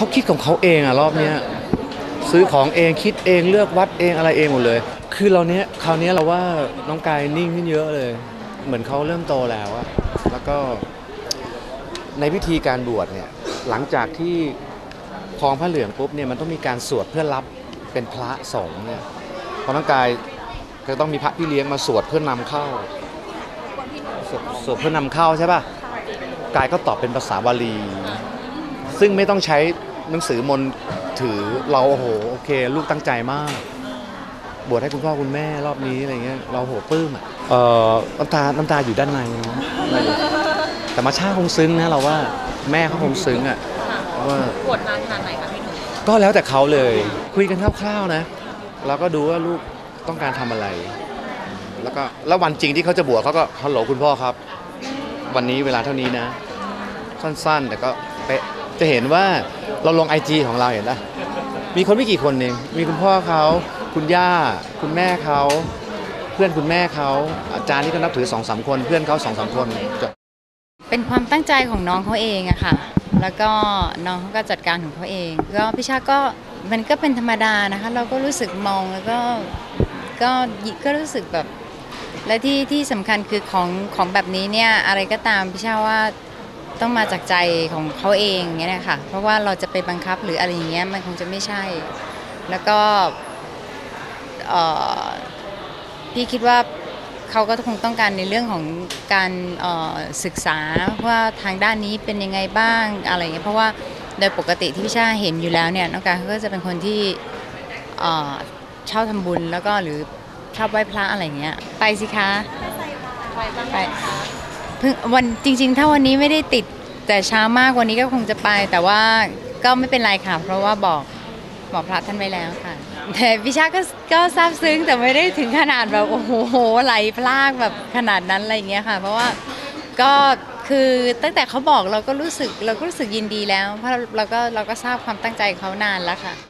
เขาคิดของเขาเองอะรอบเนี้ยซื้อของเองคิดเองเลือกวัดเองอะไรเองหมดเลย คือเราเนี้ยคราวเนี้ยเราว่าน้องกายนิ่งขึ้นเยอะเลย เหมือนเขาเริ่มโตแล้วอะแล้วก็ในพิธีการบวชเนี่ยหลังจากที่คลองพระเหลืองปุ๊บเนี่ยมันต้องมีการสวดเพื่อรับเป็นพระสงฆ์เนี่ยพอน้องกายก็ต้องมีพระพี่เลี้ยงมาสวดเพื่อนำเข้าสวดสวดเพื่อนำเข้าใช่ป่ะกายก็ตอบเป็นภาษาบาลี ซึ่งไม่ต้องใช้ หนังสือมนต์ถือเราโอ้โหโอเค ลูกตั้งใจมาก บวชให้คุณพ่อคุณแม่รอบนี้อะไรเงี้ยเราโหปลื้มอะเอ่อน้ำตาน้ำตาอยู่ด้านในเนาะแต่มาชาคงซึ้งนะเราว่าแม่เขาคงซึ้งอะว่าปวดนานขนาดไหนคะพี่หนุ่มก็แล้วแต่เขาเลย คุยกันคร่าวๆนะเราก็ดูว่าลูกต้องการทำอะไร แล้วก็แล้ววันจริงที่เขาจะบวชเขาก็ฮัลโหลคุณพ่อครับ วันนี้เวลาเท่านี้นะ สั้นๆ แต่ก็เป๊ะ จะเห็นว่าเราลงไอจของเราเห็นปะมีคนไม่กี่คนเองมีคุณพ่อเขาคุณย่า คุณแม่เขาเพื่อนคุณแม่เขาอาจารย์ที่เขานับถือสองสามคน เพื่อนเขาสองสามคนจบเป็นความตั้งใจของน้องเขาเองอะค่ะ แล้วก็น้องเขาก็จัดการของเขาเองก็พี่ชาก็มันก็เป็นธรรมดานะคะ เราก็รู้สึกมองแล้วก็ก็ก็รู้สึกแบบ และที่ที่สำคัญคือของของแบบนี้เนี่ยอะไรก็ตามพี่ชาว่า ต้องมาจากใจของเขาเองเงี้ยนะคะเพราะว่าเราจะไปบังคับหรืออะไรอย่างเงี้ยมันคงจะไม่ใช่ แล้วก็เอ่อพี่คิดว่าเขาก็คงต้องการในเรื่องของการเอ่อศึกษาว่าทางด้านนี้เป็นยังไงบ้างอะไรเงี้ยเพราะว่าโดยปกติที่พี่ชาเห็นอยู่แล้วเนี่ยน้องการเขาก็จะเป็นคนที่เอ่อชอบทำบุญแล้วก็หรือชอบไหว้พระอะไรเงี้ยไปสิคะไป เพิ่งวันจริง ๆ ถ้าวันนี้ไม่ได้ติดแต่เช้ามากวันนี้ก็คงจะไป แต่ว่าก็ไม่เป็นไรค่ะ เพราะว่าบอกบอกพระท่านไว้แล้วค่ะ แต่พี่ชาก็ก็ซาบซึ้งแต่ไม่ได้ถึงขนาดแบบโอ้โหไหลพลากแบบขนาดนั้นอะไรอย่างเงี้ยค่ะ เพราะว่าก็คือตั้งแต่เขาบอกเราก็รู้สึกเราก็รู้สึกยินดีแล้ว เพราะเราก็เราก็ทราบความตั้งใจเขานานแล้วค่ะ